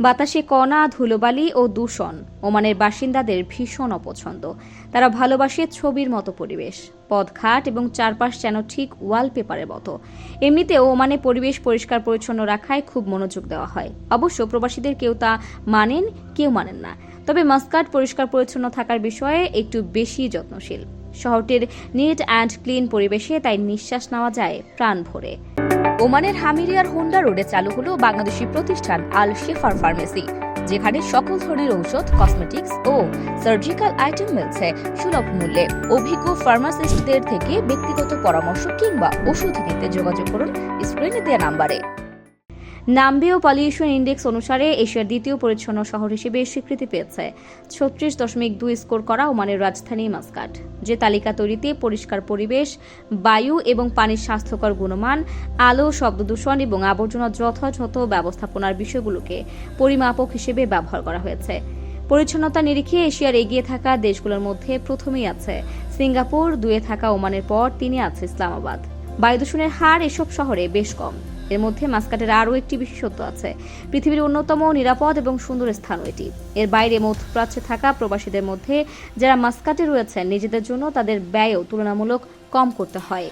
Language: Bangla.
বাতাসে কণা, ধুলোবালি ও দূষণ। ওমানের বাসিন্দাদের ভীষণ অপছন্দ। তারা ভালোবাসে ছবির মতো পরিবেশ। পদঘাট এবং চারপাশ যেন ঠিক ওয়ালপেপারের মতো। এমনিতেও ওমানে পরিবেশ পরিষ্কার পরিচ্ছন্ন রাখায় খুব মনোযোগ দেওয়া হয়। অবশ্য প্রবাসীদের কেউ তা মানেন, কেউ মানেন না। তবে মাস্কাট পরিষ্কার পরিচ্ছন্ন থাকার বিষয়ে একটু বেশি যত্নশীল। শহরটির নিট অ্যান্ড ক্লিন পরিবেশে তাই নিঃশ্বাস নেওয়া যায় প্রাণ ভরে। ওমানের হামিরিয়ার হোন্ডা রোডে চালু হলো বাংলাদেশি প্রতিষ্ঠান আল শেফার ফার্মেসি, যেখানে সকল ধরনের ঔষধ, কসমেটিক্স ও সার্জিক্যাল আইটেম মিলছে সুলভ মূল্যে। অভিজ্ঞ ফার্মাসিস্টদের থেকে ব্যক্তিগত পরামর্শ কিংবা ওষুধ নিতে যোগাযোগ করুন স্ক্রিনে দেওয়া নাম্বারে। নাম্বিও পলিউশন ইন্ডেক্স অনুসারে এশিয়ার দ্বিতীয় পরিচ্ছন্ন শহর হিসেবে স্বীকৃতি পেয়েছে। ছত্রিশ দশমিক দুই স্কোর করা ওমানের রাজধানী মাস্কাট। যে তালিকা তৈরিতে পরিষ্কার পরিবেশ, বায়ু এবং পানির স্বাস্থ্যকর গুণমান, আলো, শব্দ দূষণ এবং আবর্জনা যথাযথ ব্যবস্থাপনার বিষয়গুলোকে পরিমাপক হিসেবে ব্যবহার করা হয়েছে। পরিচ্ছন্নতা নিরিখে এশিয়ার এগিয়ে থাকা দেশগুলোর মধ্যে প্রথমেই আছে সিঙ্গাপুর, দুয়ে থাকা ওমানের পর তিনি আছে ইসলামাবাদ। বায়ু দূষণের হার এসব শহরে বেশ কম। এর মধ্যে মাস্কাটের আরও একটি বিশেষত্ব আছে। পৃথিবীর অন্যতম নিরাপদ এবং সুন্দর স্থান এটি। এর বাইরে মধ্যপ্রাচ্যে থাকা প্রবাসীদের মধ্যে যারা মাস্কাটে রয়েছেন, নিজেদের জন্য তাদের ব্যয়ও তুলনামূলক কম করতে হয়।